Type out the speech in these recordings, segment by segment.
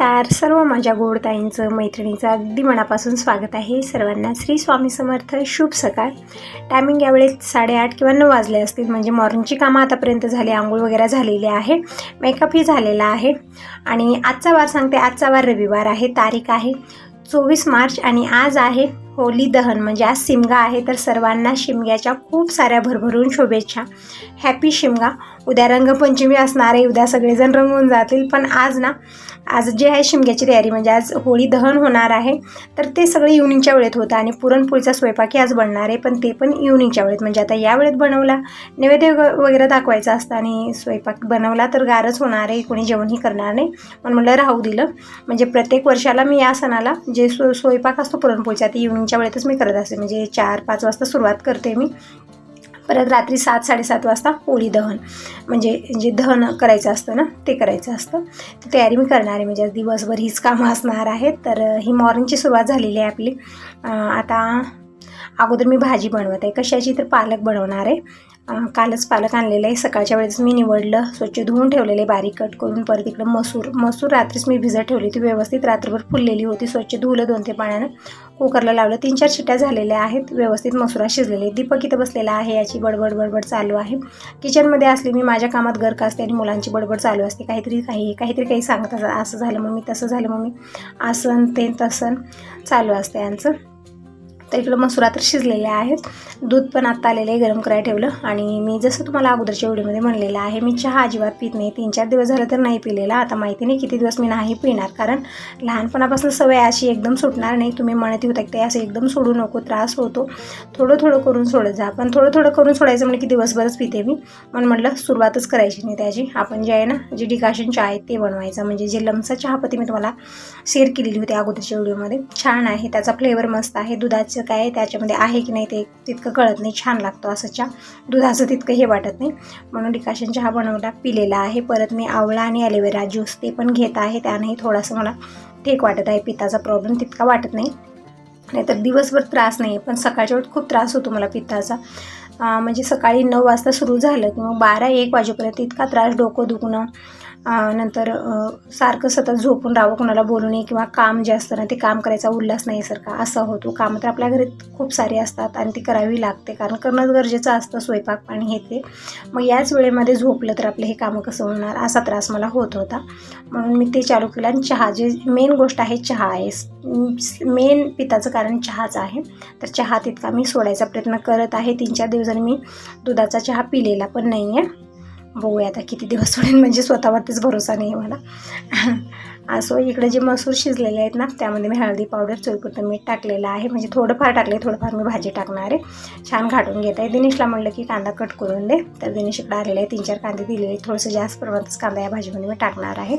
नमस्कार. सर्व माझ्या गोडताईंचं मैत्रिणीचं अगदी मनापासून स्वागत आहे. सर्वांना श्री स्वामी समर्थ. शुभ सकाळ. टायमिंग यावेळेस साडेआठ किंवा नऊ वाजले असतील. म्हणजे मॉर्निंगची कामं आतापर्यंत झाली. आंघोळ वगैरे झालेली आहे. मेकअपही झालेला आहे. आणि आजचा वार सांगते आजचा वार रविवार आहे. तारीख आहे चोवीस मार्च आणि आज आहे होली दहन म्हणजे आज शिमगा आहे तर सर्वांना शिमग्याच्या खूप साऱ्या भरभरून शुभेच्छा. हॅपी शिमगा. उद्या रंगपंचमी असणार आहे उद्या सगळेजण रंगून जातील पण आज ना आज जे आहे शिमग्याची तयारी म्हणजे आज होळी दहन होणार आहे तर ते सगळे इव्हनिंगच्या वेळेत होतं आणि पुरणपोळीचा स्वयंपाकही आज बनणार आहे पण ते पण इव्हनिंगच्या वेळेत. म्हणजे आता या वेळेत बनवला नैवेद्य वगैरे दाखवायचा असतं आणि स्वयंपाक बनवला तर गारच होणार आहे कोणी जेवणही करणार नाही पण म्हणलं राहू दिलं. म्हणजे प्रत्येक वर्षाला मी या सणाला जे स्व स्वयंपाक असतो पुरणपोळीचा ते इव्हनिंगच्या वेळेतच मी करत असते. म्हणजे चार पाच वाजता सुरुवात करते मी. परत रात्री सात साडेसात वाजता होळी दहन. म्हणजे जे दहन करायचं असतं ना ते करायचं असतं. ती तयारी मी करणार आहे. म्हणजे आज दिवसभर हीच कामं असणार आहेत. तर ही मॉर्निंगची सुरुवात झालेली आहे आपली. आता अगोदर मी भाजी बनवत आहे. कशाची तर पालक बनवणार आहे. कालच पालक आणलेलं आहे. सकाळच्या वेळेस मी निवडलं. स्वच्छ धुवून ठेवलेले बारीक कट करून परत इकडं मसूर मसूर रात्रीच मी भिजत ठेवली होती. व्यवस्थित रात्रभर फुललेली होती. स्वच्छ धुवलं दोन ते पाण्यानं. कुकरला लावलं. तीन चार शिट्ट्या झालेल्या आहेत. व्यवस्थित मसुरा शिजलेले. दीपक इथं बसलेला आहे. याची बडबड बडबड चालू आहे. किचनमध्ये असली मी माझ्या कामात गर्क असते आणि मुलांची बडबड चालू असते. काहीतरी काही काहीतरी काही सांगत असं झालं मम्मी तसं झालं मम्मी असं ते तसं चालू असते यांचं. तर इकडं मसुरा तर शिजलेल्या आहेत. दूध पण आत्ता आलेलं आहे गरम करायला ठेवलं. आणि मी जसं तुम्हाला अगोदरच्या व्हिडिओमध्ये म्हणलेलं आहे मी चहा अजिबात पित नाही. तीन चार दिवस झालं तर नाही पिलेला. आता माहिती नाही किती दिवस मी नाही पिणार. कारण लहानपणापासून सवय अशी एकदम सुटणार नाही. तुम्ही म्हणत होता की ते असं एकदम सोडू नको त्रास होतो. थोडं थोडं करून सोडत जा. पण थोडं थोडं करून सोडायचं म्हणजे की दिवसभरच पिते मी. म्हणून म्हटलं सुरुवातच करायची नाही त्याची. आपण जे आहे ना जे डिकाशन चहा आहे ते बनवायचं. म्हणजे जे लमसा चहापत्ती मी तुम्हाला शेअर केलेली होती अगोदरच्या व्हिडिओमध्ये. छान आहे. त्याचा फ्लेवर मस्त आहे. दुधाचे काय त्याच्यामध्ये आहे की नाही ते तितकं कळत नाही छान लागतो असं चहा दुधाचं तितकं हे वाटत नाही. म्हणून डिकाशन चहा बनवला पिलेला आहे. परत मी आवळा आणि ॲलोवेरा ज्यूस ते पण घेत आहे. त्यानेही थोडासा मला ठीक वाटत आहे. पित्ताचा प्रॉब्लेम तितका वाटत नाही. नाहीतर दिवसभर त्रास नाही पण सकाळच्या वेळेत खूप त्रास होतो मला पित्ताचा. म्हणजे सकाळी नऊ वाजता सुरू झालं किंवा बारा एक वाजेपर्यंत इतका त्रास डोकं दुखणं नंतर सारखं सतत झोपून राहावं कोणाला बोलू नये किंवा काम जे असतं ना ते काम करायचा उल्हास नाही सारखा. असा होतो. कामं तर आपल्या घरी खूप सारी असतात आणि ती करावी लागते. कारण करणंच गरजेचं असतं स्वयंपाक पाणी हे ते. मग याच वेळेमध्ये झोपलं तर आपलं हे कामं कसं होणार? असा त्रास मला होत होता. म्हणून मी ते चालू केलं. आणि चहा जे मेन गोष्ट आहे चहा आहे. मेन पिताचं कारण चहाच आहे. तर चहा तितका मी सोडायचा प्रयत्न करत आहे. तीन चार दिवसांनी मी दुधाचा चहा पिलेला पण नाही आहे बघूया आता किती दिवस सोडेल म्हणजे स्वतःवरतीच भरोसा नाही आहे मला. असो इकडे जे मसूर शिजलेले आहेत ना त्यामध्ये मी हळदी पावडर चोळपुरतं मीठ टाकलेलं आहे. म्हणजे थोडंफार टाकले थोडंफार मी भाजी टाकणार आहे. छान घाटून घेत आहे. दिनेशला म्हणलं की कांदा कट करून दे. तर दिनेश इकडे आलेले आहे. तीन चार कांदे दिलेले आहेत. थोडंसं जास्त प्रमाणातच कांदा या भाजीमध्ये मी टाकणार आहे.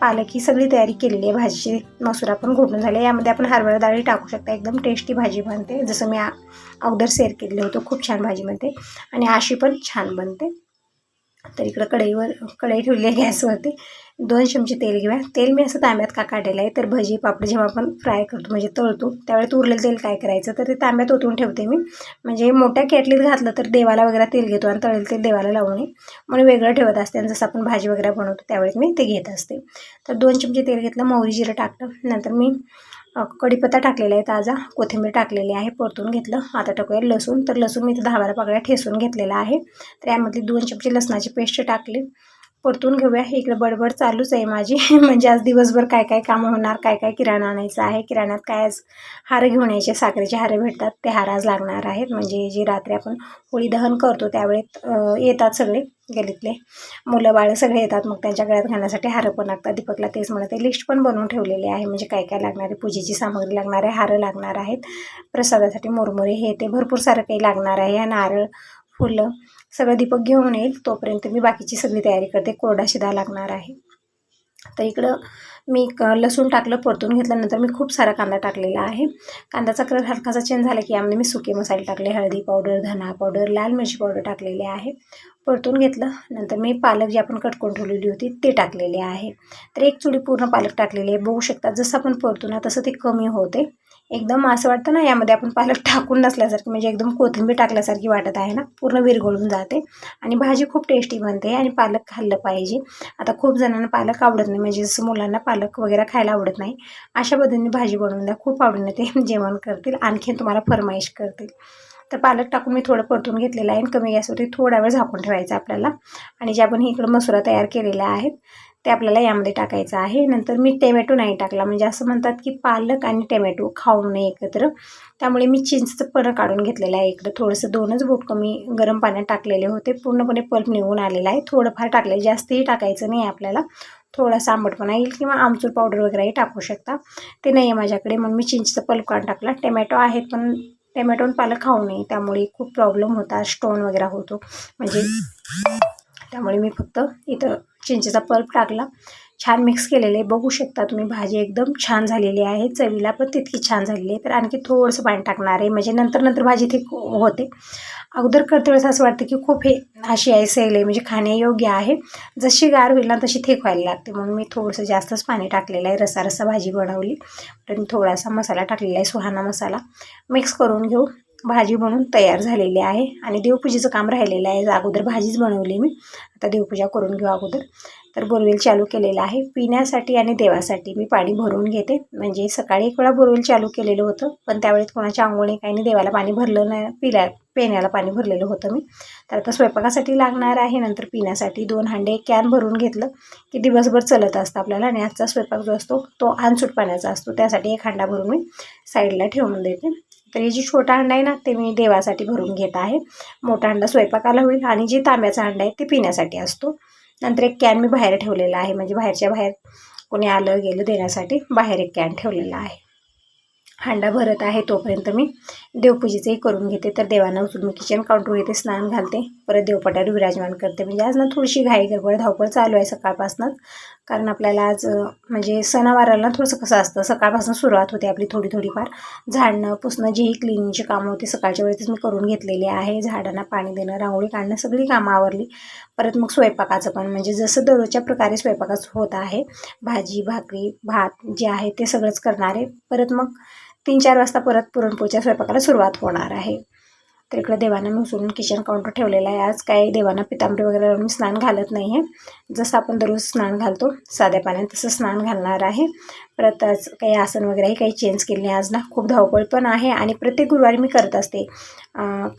पालक ही सगळी तयारी केलेली आहे. भाजीची मसूर पण घोटून झाले यामध्ये आपण हरभरा डाळी टाकू शकता. एकदम टेस्टी भाजी बनते. जसं मी अगोदर शेअर केलेलं होतं. खूप छान भाजी बनते. आणि अशी पण छान बनते. तर इकडं कढईवर कढई ठेवली आहे गॅसवरती. दोन चमचे तेल घेऊया. तेल मी असं तांब्यात का काढलेलं आहे? तर भजी पापड जेव्हा आपण फ्राय करतो म्हणजे तळतो त्यावेळेत उरलेलं तेल काय करायचं? तर ते तांब्यात ओतून ठेवते मी. म्हणजे मोठ्या केटलीत घातलं तर देवाला वगैरे तेल घेतो आणि तळेल तेल देवाला लावू नये म्हणून वेगळं ठेवत असते आणि जसं आपण भाजी वगैरे बनवतो त्यावेळेस मी ते घेत असते. तर दोन चमचे तेल घेतलं मोहरी जिरं टाकलं. नंतर मी कढीपत्ता टाकलेला आहे ताजा. कोथिंबीर टाकलेली आहे परतून घेतलं. आता टाकूया लसूण. तर लसूण मी इथं दहा बारा पाकळ्या ठेसून घेतलेला आहे. तर यामधली दोन चमचे लसणाची पेस्ट टाकली. परतून घेऊया. इकडे बडबड चालूच आहे माझी. म्हणजे आज दिवसभर काय काय कामं होणार काय काय किराणा आणायचं आहे किराण्यात काय आज हार घेऊन यायचे साखरेचे हारे भेटतात ते हार आज लागणार आहेत. म्हणजे जी रात्री आपण होळी दहन करतो त्यावेळेत येतात सगळे गलीतले मुलं बाळं सगळे येतात मग त्यांच्या गळ्यात घालण्यासाठी हारं पण लागतात. दीपकला तेच म्हणते लिस्ट पण बनवून ठेवलेली आहे. म्हणजे काय काय लागणार आहे पूजेची सामग्री लागणार आहे हारं लागणार आहेत. प्रसादासाठी मुरमुरे हे ते भरपूर सारं काही लागणार आहे. नारळ फुलं सगळं दीपक घेऊन येईल तोपर्यंत मी बाकीची सगळी तयारी करते. कोरडा शिदा लागणार आहे. तर इकडं मी क लसूण टाकलं परतून घेतल्यानंतर मी खूप सारा कांदा टाकलेला आहे. कांद्याचा कलर हलकासा चेंज झाला की यामध्ये मी सुके मसाले टाकले हळदी पावडर धना पावडर लाल मिरची पावडर टाकलेली आहे. परतून घेतलं नंतर मी पालक जी आपण कटकून ठेवलेली होती ते टाकलेले आहे. तर एक चुडी पूर्ण पालक टाकलेली आहे. बघू शकता जसं आपण परतो ना तसं ते कमी होते. एकदम असं वाटतं ना यामध्ये आपण पालक टाकून नसल्यासारखी म्हणजे एकदम कोथिंबीर टाकल्यासारखी वाटत आहे ना पूर्ण विरघळून जाते. आणि भाजी खूप टेस्टी बनते आणि पालक खाल्लं पाहिजे. आता खूप जणांना पालक आवडत नाही म्हणजे जसं मुलांना पालक वगैरे खायला आवडत नाही अशा पद्धतीने भाजी बनवून द्या. खूप आवडीने ते जेवण करतील. आणखीन तुम्हाला फरमाईश करतील. तर पालक टाकून मी थोडं परतून घेतलेलं आहे आणि कमी गॅसवरती थोडा वेळ झाकून ठेवायचा आपल्याला. आणि ज्या आपण इकडं मसुरा तयार केलेल्या आहेत ते आपल्याला यामध्ये टाकायचं आहे. नंतर मी टोमॅटो नाही टाकला. म्हणजे असं म्हणतात की पालक आणि टोमॅटो खाऊ नये एकत्र. त्यामुळे मी चिंचचं पण काढून घेतलेलं आहे इकडं. थोडंसं दोनच बोट कमी गरम पाण्यात टाकलेले होते. पूर्णपणे पल्प निघून आलेला आहे. थोडंफार टाकले जास्तही टाकायचं नाही आपल्याला. थोडासा आंबटपणा येईल किंवा आमचूर पावडर वगैरेही टाकू शकता. ते नाही आहे माझ्याकडे. म्हणून मी चिंचचं पल्प काढून टाकला. टोमॅटो आहेत पण टोमॅटो पालक खाऊ नये. त्यामुळे खूप प्रॉब्लेम होता. स्टोन वगैरे होतो. म्हणजे त्यामुळे मी फक्त इथं चिंचेचा पल्प टाकला. छान मिक्स केलेले आहे. बघू शकता तुम्ही भाजी एकदम छान झालेली आहे. चवीला पण तितकी छान झालेली आहे. तर आणखी थोडंसं पाणी टाकणार आहे. म्हणजे नंतर नंतर भाजी ती होते. अगोदर करते वेळेस असं वाटतं की खूप हे अशी आहे सैल आहे. म्हणजे खाण्यायोग्य आहे. जशी गार होईल ना तशी थेक व्हायला लागते. म्हणून मी थोडंसं जास्तच पाणी टाकलेलं आहे. रसा रसा भाजी बनवली. तर मी थोडासा मसाला टाकलेला आहे. सुहाना मसाला. मिक्स करून घेऊ. भाजी बनवून तयार झालेली आहे आणि देवपूजेचं काम राहिलेलं आहे. अगोदर भाजीच बनवली मी. आता देवपूजा करून घेऊ अगोदर. तर बोरवेल चालू केलेलं आहे. पिण्यासाठी आणि देवासाठी मी पाणी भरून घेते. म्हणजे सकाळी एक वेळा बोरवेल चालू केलेलं होतं. पण त्यावेळेस कोणाच्या आंघोळी काही नाही देवाला पाणी भरलं नाही. पिल्या पेण्याला पाणी भरलेलं होतं मी. तर आता स्वयंपाकासाठी लागणार आहे. नंतर पिण्यासाठी दोन हांडे कॅन भरून घेतलं की दिवसभर चलत असतं आपल्याला. आणि आजचा स्वयंपाक जो असतो तो अनसूट पाण्याचा असतो. त्यासाठी एक हांडा भरून मी साईडला ठेवून देते. तर हे जे छोटा अंडा आहे ना ते मी देवासाठी भरून घेत आहे. मोठा अंडा स्वयंपाकाला होईल आणि जे तांब्याचा अंडा आहे ते पिण्यासाठी असतो. नंतर एक कॅन मी बाहेर ठेवलेला आहे म्हणजे बाहेरच्या बाहेर कोणी आलं गेलं देण्यासाठी बाहेर एक कॅन ठेवलेला आहे. हांडा भरत आहे तोपर्यंत मी देवपूजेचंही करून घेते. तर देवांना उचलून मी किचन काउंटर येते स्नान घालते. परत देवपट्यावर विराजमान करते. म्हणजे आज ना थोडीशी घाई गडबड धावपळ चालू आहे सकाळपासूनच. कारण आपल्याला आज म्हणजे सणावाराला थोडंसं कसं असतं सकाळपासून सुरुवात होते आपली थोडी थोडीफार झाडणं पुसणं जेही क्लिनिंगची कामं होती सकाळच्या वेळेतच मी करून घेतलेली आहे. झाडांना पाणी देणं रांगोळी काढणं सगळी कामं आवरली. परत मग स्वयंपाकाचं पण म्हणजे जसं दररोजच्या प्रकारे स्वयंपाकाच होत आहे भाजी भाकरी भात जे आहे ते सगळंच करणार. आहे परत मग तीन चार वाजता परत पुरणपोळीच्या स्वयंपाकाला सुरुवात होणार आहे. तर इकडं देवांना मी उचलून किचन काउंटर ठेवलेला आहे. आज काही देवांना पितांबरी वगैरे मी स्नान घालत नाही आहे जसं आपण दररोज स्नान घालतो साध्या पाण्यात तसं स्नान घालणार आहे. परत आज काही आसन वगैरेही काही चेंज केले आज ना खूप धावपळ पण आहे आणि प्रत्येक गुरुवारी मी करत असते.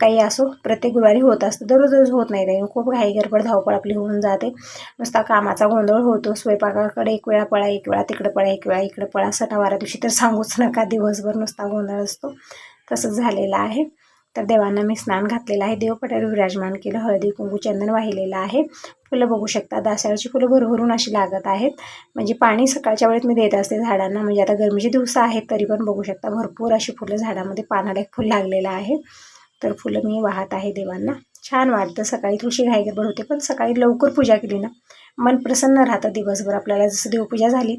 काही असो प्रत्येक गुरुवारी होत असतं. दररोज होत नाही ते खूप घाई गडबड धावपळ आपली होऊन जाते. नुसता कामाचा गोंधळ होतो. स्वयंपाकाकडे एक वेळा पळा एक वेळा तिकडे पळा एक वेळा इकडे पळा. सणावारा दिवशी तर सांगूच नका. दिवसभर नुसता गोंधळ असतो. तसंच झालेलं आहे. तर देवांना मी स्नान घातलेलं आहे. देवपटावर विराजमान केलं. हळदी कुंकू चंदन वाहिलेलं आहे. फुलं बघू शकता. दासाळची फुलं भरभरून अशी लागत आहेत. म्हणजे पाणी सकाळच्या वेळेत मी देत असते झाडांना. म्हणजे आता गरमीचे दिवस आहेत तरी पण बघू शकता. भरपूर अशी फुलं झाडामध्ये पानाला एक फुल लागलेलं आहे. तर फुलं मी वाहत आहे देवांना. छान वाटतं. सकाळी थोडीशी घाईगडबड होते पण सकाळी लवकर पूजा केली ना मन प्रसन्न राहतं दिवसभर. आपल्याला जसं देवपूजा झाली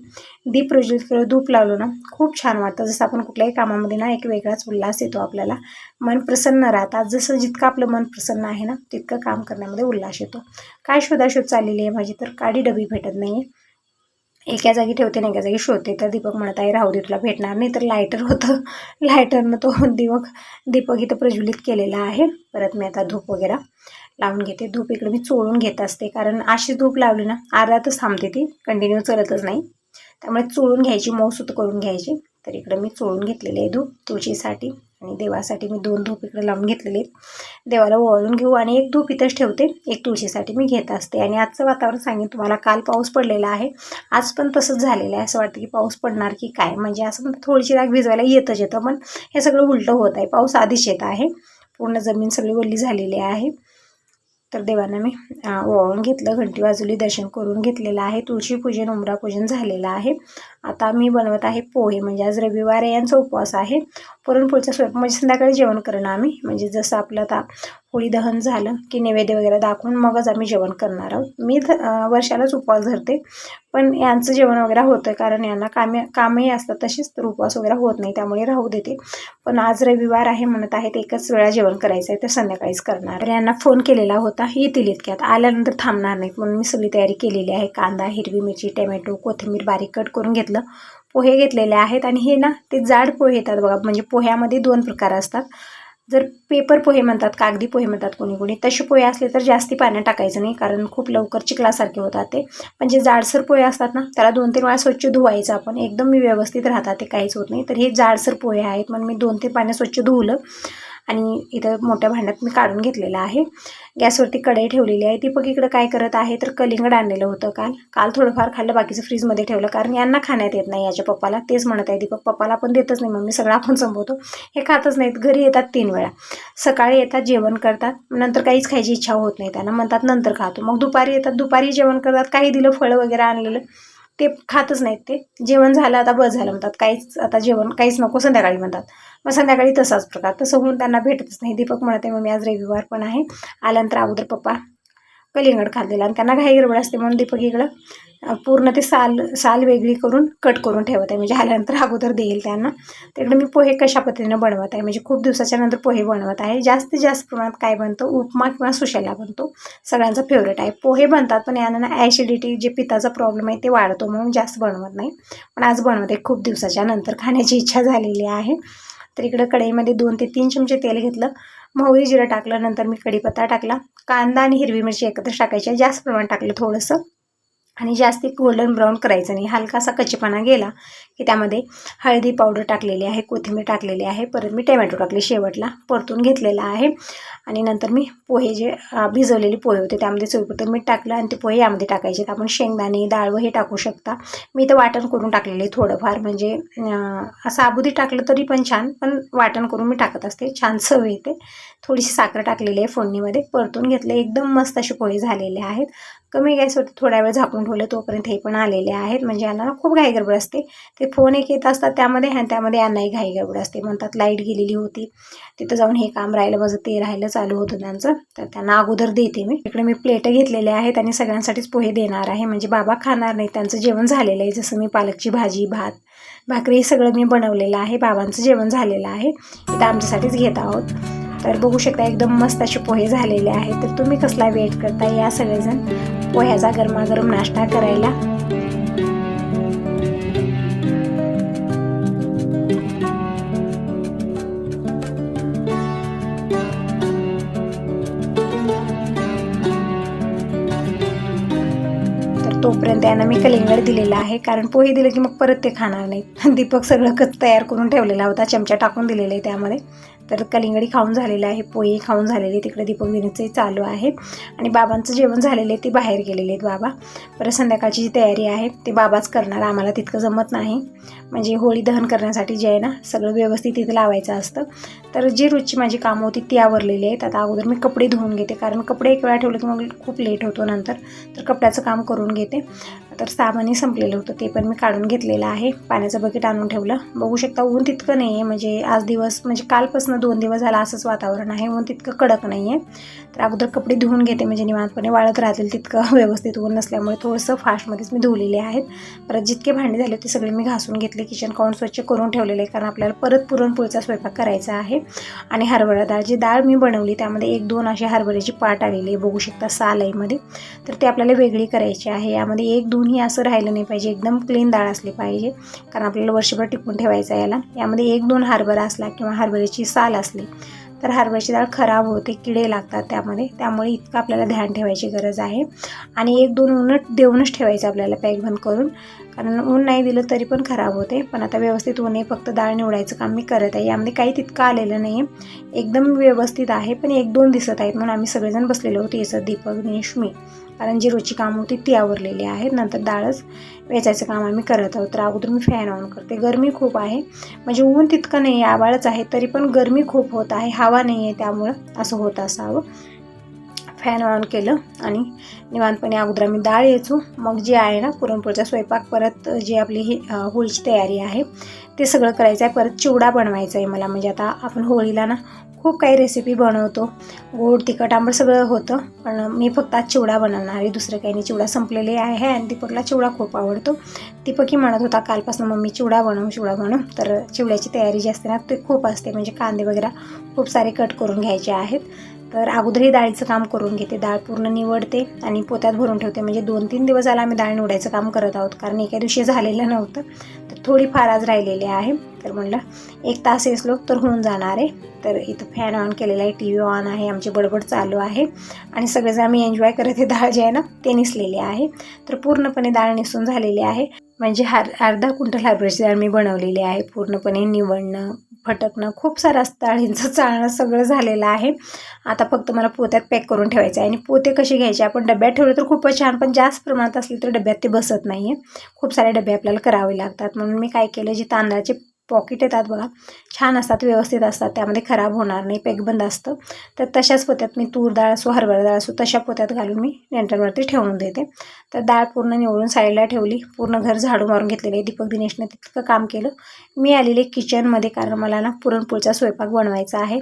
दीप प्रज्वलित केलं धूप लावलं ना खूप छान वाटतं. जसं आपण कुठल्याही कामामध्ये ना एक वेगळाच उल्हास येतो आपल्याला. मन प्रसन्न राहतात जसं जितकं आपलं मन प्रसन्न आहे ना तितकं काम करण्यामध्ये उल्हास येतो. काय शोधाशोध चाललेली आहे माझी? तर काडी डबी भेटत नाही आहे एका जागी ठेवते ना एका जागी शोधते. तर दीपक म्हणत आहे राहू दे तुला भेटणार नाही. तर लायटर होतं. लायटरनं तो दीपक दीपक इथं प्रज्वलित केलेला आहे. परत मी आता धूप वगैरे लावून घेते. धूप इकडे मी चोळून घेत असते. कारण अशी धूप लावली ना अर्ध्यातच थांबते ती. कंटिन्यू चलतच नाही. त्यामुळे चोळून घ्यायची मौसूत करून घ्यायची. तर इकडं मी चोळून घेतलेले आहे धूप तुळशीसाठी. आणि देवासाठी मी दोन धूप इकडे लावून घेतलेले आहेत. देवाला ओळून घेऊ आणि एक धूप इथंच ठेवते. एक तुळशीसाठी मी घेत असते. आणि आजचं वातावरण सांगेन तुम्हाला. काल पाऊस पडलेला आहे. आज पण तसंच झालेलं आहे. असं वाटतं की पाऊस पडणार की काय? म्हणजे असं थोडीशी राग भिजवायला येतच येतं. पण हे सगळं उलटं होत आहे. पाऊस आधीच येत आहे. पूर्ण जमीन सगळी वल्ली झालेली आहे. तर देवांना मी ओवाळून घेतलं घंटी वाजवली दर्शन करून घेतलेलं आहे. तुळशी पूजन उमरा पूजन झालेलं आहे. आता मी बनवत आहे पोहे म्हणजे आज रविवार यांचा उपवास आहे. पुरणपोळीचा स्वयंपाक म्हणजे संध्याकाळी जेवण करणं आम्ही. म्हणजे जसं आपलं आता होळी दहन झालं की नैवेद्य वगैरे दाखवून मगच आम्ही जेवण करणार आहोत. मी ध वर्षालाच उपवास धरते पण यांचं जेवण वगैरे होतं कारण यांना कामे कामही असतात तसेच तर उपवास वगैरे होत नाही त्यामुळे राहू देते. पण आज रविवार आहे म्हणत आहेत एकच वेळा जेवण करायचं आहे तर संध्याकाळीच करणार. तर यांना फोन केलेला होता येतील इतक्यात. आल्यानंतर थांबणार नाहीत म्हणून मी सगळी तयारी केलेली आहे. कांदा हिरवी मिरची टोमॅटो कोथिंबीर बारीक कट करून घेतलं. पोहे घेतलेले आहेत आणि हे ना ते जाड पोहे येतात बघा म्हणजे पोह्यामध्ये दोन प्रकार असतात. जर पेपर पोहे म्हणतात कागदी पोहे म्हणतात कोणी कोणी तसे पोहे असले तर जास्ती पाण्यात टाकायचं नाही कारण खूप लवकर चिखलासारखे होतात ते. पण जे जाडसर पोहे असतात ना त्याला दोन तीन वेळा स्वच्छ धुवायचं आपण. एकदम मी व्यवस्थित राहतात ते काहीच होत नाही. तर हे जाडसर पोहे आहेत म्हणून मी दोन तीन पाण्यात स्वच्छ धुवलं. आणि इथं मोठ्या भांड्यात मी काढून घेतलेलं आहे. गॅसवरती कढई ठेवलेली आहे. दीपक इकडं काय करत आहे तर कलिंगड आणलेलं होतं काल. काल थोडंफार खाल्लं बाकीचं फ्रीजमध्ये ठेवलं. कारण यांना खाण्यात येत नाही याच्या पप्पाला. तेच म्हणत आहे दीपक पप्पाला पण देतच नाही. मम्मी सगळं आपण संपवतो. हे खातच नाहीत. घरी येतात तीन वेळा. सकाळी येतात जेवण करतात. नंतर काहीच खायची इच्छा होत नाही त्यांना. म्हणतात नंतर खातो. मग दुपारी येतात. दुपारी जेवण करतात. काही दिलं फळं वगैरे आणलेलं. ते खातच नाहीत ते. जेवण झालं आता बस झालं म्हणतात. काहीच आता जेवण काहीच नको संध्याकाळी म्हणतात. मग संध्याकाळी तसाच प्रकार. तसं होऊन त्यांना भेटतच नाही. दीपक म्हणत मग मी आज रविवार पण आहे. आल्यानंतर अगोदर पप्पा कलिंगड खाल्लेलं आणि त्यांना घाई गडबड असते म्हणून दीपक इकडं पूर्ण ते साल साल वेगळी करून कट करून ठेवत आहे. म्हणजे आल्यानंतर अगोदर देईल त्यांना. तिकडे मी पोहे कशा पद्धतीनं बनवत आहे? म्हणजे खूप दिवसाच्या नंतर पोहे बनवत आहे. जास्तीत जास्त प्रमाणात काय बनतो? उपमा किंवा सुशाला बनतो. सगळ्यांचा फेवरेट आहे. पोहे बनतात पण यांना ॲसिडिटी जे पिताचा प्रॉब्लेम आहे ते वाढतो म्हणून जास्त बनवत नाही. पण आज बनवत. आहे खूप दिवसाच्या नंतर खाण्याची इच्छा झालेली आहे. तर इकडं कढईमध्ये दोन ते तीन चमचे तेल घेतलं. मोहरी जिरं टाकलं नंतर मी कढीपत्ता टाकला. कांदा आणि हिरवी मिरची एकत्र टाकायची आहे. जास्त प्रमाणात टाकलं थोडंसं. आणि जास्ती गोल्डन ब्राऊन करायचं नाही हलकासा कच्चेपणा गेला की त्यामध्ये हळदी पावडर टाकलेली आहे कोथिंबीर टाकलेली आहे परत मी टमॅटो टाकले शेवटला परतून घेतलेला आहे. आणि नंतर मी पोहे जे भिजवलेले पोहे होते त्यामध्ये चवीपुरतं मीठ टाकलं आणि ते पोहे यामध्ये टाकायचे. आहेत आपण शेंगदाणे डाळ हे टाकू शकता. मी तर वाटण करून टाकलेले थोडंफार म्हणजे असं साबुदी टाकलं तरी पण छान पण वाटण करून मी टाकत असते. छान चव येते. थोडीशी साखर टाकलेली आहे फोडणीमध्ये. परतून घेतले. एकदम मस्त असे पोहे झालेले आहेत. कमी गॅसवरती थोड्या वेळ झाकून ठेवले तोपर्यंत हे पण आलेले आहेत. म्हणजे यांना खूप घाई गडबड असते. ते फोन एक येत असतात त्यामध्ये ह्या त्यामध्ये यांनाही घाई गडबड असते. म्हणतात लाइट गेलेली होती. तिथं जाऊन हे काम राहिलं माझं ते राहिलं चालू होतं त्यांचं. तर त्यांना अगोदर देते मी. इकडे मी प्लेटं घेतलेले आहेत आणि सगळ्यांसाठीच पोहे देणार आहे. म्हणजे बाबा खाणार नाही त्यांचं जेवण झालेलं आहे. जसं मी पालकची भाजी भात भाकरी हे सगळं मी बनवलेलं आहे. बाबांचं जेवण झालेलं आहे. इथं आमच्यासाठीच घेत आहोत. तर बघू शकता एकदम मस्त असे पोहे झालेले आहेत तर तुम्ही कसला वेट करता या सगळेजण? पोह्याचा गरमागरम नाश्ता करायला. तर तोपर्यंत यांना मी कलिंगड दिलेला आहे. कारण पोहे दिले की मग परत ते खाणार नाहीत. दीपक सगळं कच तयार करून ठेवलेला होता. चमचा टाकून दिलेला आहे त्यामध्ये. तर कलिंगडी खाऊन झालेलं आहे पोहे खाऊन झालेले तिकडे दीपक दिनीचे चालू आहे. आणि बाबांचं जेवण झालेलं आहे ते बाहेर गेलेले आहेत बाबा. परत संध्याकाळची जी तयारी आहे ते बाबाच करणार आम्हाला तितकं जमत नाही. म्हणजे होळी दहन करण्यासाठी जे आहे ना सगळं व्यवस्थित तिथं लावायचं असतं. तर जी रोजची माझी कामं होती ती आवरलेली आहेत. आता अगोदर मी कपडे धुवून घेते कारण कपडे एक वेळा ठेवले की मग खूप लेट होतो नंतर. तर कपड्याचं काम करून घेते. तर सामानही संपलेलं होतं ते पण मी काढून घेतलेलं आहे. पाण्याचं बकेट आणून ठेवलं. बघू शकता ऊन तितकं नाही आहे म्हणजे आज दिवस म्हणजे कालपासून दोन दिवस झाला असंच वातावरण आहे म्हणून तितकं कडक नाही आहे तर अगोदर कपडे धुवून घेते म्हणजे निवांतपणे वाळत राहतील तितकं व्यवस्थित ऊन नसल्यामुळे थोडंसं फास्टमध्येच मी धुवलेले आहेत. परत जितके भांडे झाले होते सगळे मी घासून घेतले किचन काउंट स्वच्छ करून ठेवलेले आहे कारण आपल्याला परत पुरणपोळीचा स्वयंपाक करायचा आहे. आणि हरभरा डाळ जी डाळ मी बनवली त्यामध्ये एक दोन अशी हरभऱ्याची पाट आलेली आहे बघू शकता सालाईमध्ये तर ते आपल्याला वेगळी करायची आहे यामध्ये एक दोनही असं राहिलं नाही पाहिजे एकदम क्लीन डाळ असली पाहिजे कारण आपल्याला वर्षभर टिकून ठेवायचं आहे याला. यामध्ये एक दोन हरभरा असला किंवा हरभऱ्याची साल असली तर हरभऱ्याची डाळ खराब होते किडे लागतात त्यामध्ये. त्यामुळे इतकं आपल्याला ध्यान ठेवायची गरज आहे. आणि एक दोन ऊन देऊनच ठेवायचं आपल्याला पॅक बंद करून. कारण ऊन नाही दिलं तरी पण खराब होते. पण आता व्यवस्थित ऊन आहे. फक्त डाळ निवडायचं काम मी करत आहे. यामध्ये काही तितकं आलेलं नाही आहे एकदम व्यवस्थित आहे. पण एक दोन दिसत आहेत म्हणून आम्ही सगळेजण बसलेलो होतो. याचं दीपक दिनेश मी. कारण जी रोजची कामं होती ती आवरलेली आहेत. नंतर डाळच वेचायचं काम आम्ही करत आहोत. तर अगोदर मी फॅन ऑन करते. गरमी खूप आहे. म्हणजे ऊन तितकं नाही आहे आबाळच आहे. तरी पण गरमी खूप होत आहे. हवा नाही आहे त्यामुळं असं होत असावं. फॅन ऑन केलं आणि निवांतपणे अगोदर आम्ही डाळ येचू मग जे आहे ना पुरणपोळीचा स्वयंपाक परत जी आपली ही होळीची तयारी आहे ते सगळं करायचं आहे. परत चिवडा बनवायचा आहे मला. म्हणजे आता आपण होळीला ना खूप काही रेसिपी बनवतो. गोड तिखट आंबट सगळं होतं. पण मी फक्त आज चिवडा बनवणार आहे. दुसरं काही नाही. चिवडा संपलेले आहे आणि दीपकला चिवडा खूप आवडतो. दीपकही म्हणत होता कालपासून मम्मी चिवडा बनव चिवडा बनव. तर चिवड्याची तयारी जी असते ना ते खूप असते. म्हणजे कांदे वगैरे खूप सारे कट करून घ्यायचे आहेत. तर अगोदरही डाळीचं काम करून घेते. डाळ पूर्ण निवडते आणि पोत्यात भरून ठेवते. म्हणजे दोन तीन दिवस झाला आम्ही डाळ निवडायचं काम करत आहोत. कारण एका दिवशी झालेलं नव्हतं. तर थोडीफार आज राहिलेली आहे. तर म्हणलं एक तास येसलो तर होऊन जाणार आहे. तर इथं फॅन ऑन केलेला आहे टी व्ही ऑन आहे आमची बडबड चालू आहे. आणि सगळेजण आम्ही एन्जॉय करत हे डाळ जे आहे ना ते निसलेले आहे. तर पूर्णपणे डाळ निसून झालेली आहे. म्हणजे हार अर्धा क्विंटल हरभऱ्याची डाळ मी बनवलेली आहे. पूर्णपणे निवडणं फटकणं खूप सारं असतं डाळींचं चाळणं सगळं झालेलं आहे. आता फक्त मला पोत्यात पॅक करून ठेवायचं आहे. आणि पोते कसे घ्यायचे? आपण डब्यात ठेवले तर खूपच छान पण जास्त प्रमाणात असले तर डब्यात ते बसत नाही आहे खूप सारे डबे आपल्याला करावे लागतात. म्हणून मी काय केलं जे तांदळाचे पॉकेट येतात बघा. छान असतात व्यवस्थित असतात त्यामध्ये खराब होणार नाही पेगबंद असतं. तर तशाच पोत्यात मी तूर डाळ असो हरभरा डाळ असो तशा पोत्यात घालून मी लेंटरवरती ठेवून देते. तर डाळ पूर्ण निवडून साईडला ठेवली पूर्ण घर झाडू मारून घेतलेले. दीपक दिनेशने तितकं काम केलं. मी आलेले किचनमध्ये कारण मला ना पुरणपोळीचा स्वयंपाक बनवायचा आहे.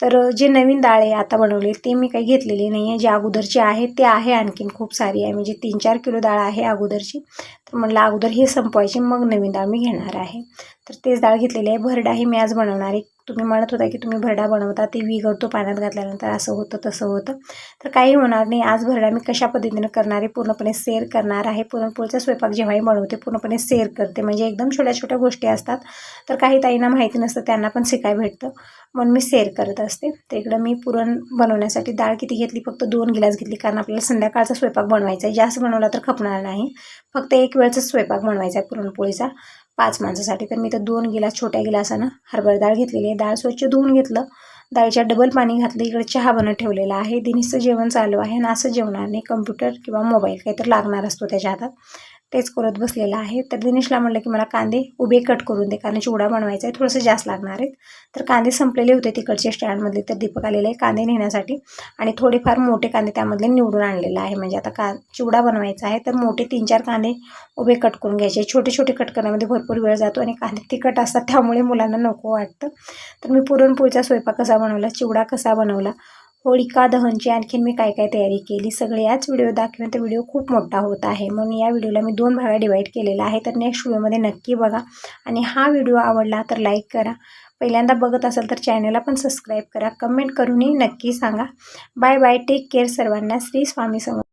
तर जे नवीन डाळ आहे आता बनवली ते मी काही घेतलेली नाही आहे. जे अगोदरची आहे ते आहे आणखीन खूप सारी आहे. म्हणजे तीन चार किलो डाळ आहे अगोदरची. तर म्हटलं अगोदर हे संपवायची मग नवीन डाळ मी घेणार आहे. तर तेच डाळ घेतलेली आहे. भरडा ही मी आज बनवणार आहे. तुम्ही म्हणत होता की तुम्ही भरडा बनवता ते विघडतो पाण्यात घातल्यानंतर असं होतं तसं होतं. तर काही होणार नाही. आज भरडा मी कशा पद्धतीनं करणार आहे पूर्णपणे सेअर करणार आहे पुरणपोळीचा स्वयंपाक जेव्हाही बनवते पूर्णपणे सेअर करते. म्हणजे एकदम छोट्या छोट्या गोष्टी असतात. तर काही ताईंना माहिती नसतं त्यांना पण शिकाय भेटतं. म्हणून मी सेअर करत असते. तर इकडं मी पुरण बनवण्यासाठी डाळ किती घेतली? फक्त दोन गिलास घेतली. कारण आपल्याला संध्याकाळचा स्वयंपाक बनवायचा आहे. जास्त बनवला तर खपणार नाही. फक्त एक वेळचा स्वयंपाक बनवायचा आहे पुरणपोळीचा. पाच माणसासाठी. तर मी तर दोन गिलास छोट्या गिलासानं हरभरा डाळ घेतलेली आहे. डाळ स्वच्छ धुवून घेतलं. डाळीच्या डबल पाणी घातलं. इकडे चहा बनत ठेवलेला आहे. दिनीचं जेवण चालू आहे आणि असं जेवणार नाही कम्प्युटर किंवा मोबाईल काहीतरी लागणार असतो त्याच्या हातात. तेच करत बसलेला आहे. तर दिनेशला म्हटलं की मला कांदे उभे कट करून दे कारण चिवडा बनवायचा आहे थोडंसं जास्त लागणार आहेत. तर कांदे संपलेले होते तिकडचे स्टँडमधले. तर दीपक आलेले आहे कांदे नेण्यासाठी. आणि थोडेफार मोठे कांदे त्यामधले निवडून आणलेला आहे. म्हणजे आता का चिवडा बनवायचा आहे तर मोठे तीन चार कांदे उभे कट करून घ्यायचे छोटे छोटे कट करण्यामध्ये भरपूर वेळ जातो आणि कांदे तिखट असतात त्यामुळे मुलांना नको वाटतं. तर मी पुरणपोळीचा स्वयंपाक कसा बनवला चिवडा कसा बनवला होळिका दहनची आणखीन मी काय काय तयारी केली सगळे याच व्हिडिओ दाखवेन. तर व्हिडिओ खूप मोठा होत आहे. म्हणून या व्हिडिओला मी दोन भागात डिवाईड केलेला आहे. तर नेक्स्ट व्हिडिओमध्ये नक्की बघा. आणि हा व्हिडिओ आवडला तर लाईक करा. पहिल्यांदा बघत असाल तर चॅनलला पण सबस्क्राईब करा. कमेंट करूनही नक्की सांगा. बाय बाय टेक केअर सर्वांना. श्री स्वामी समर्थ.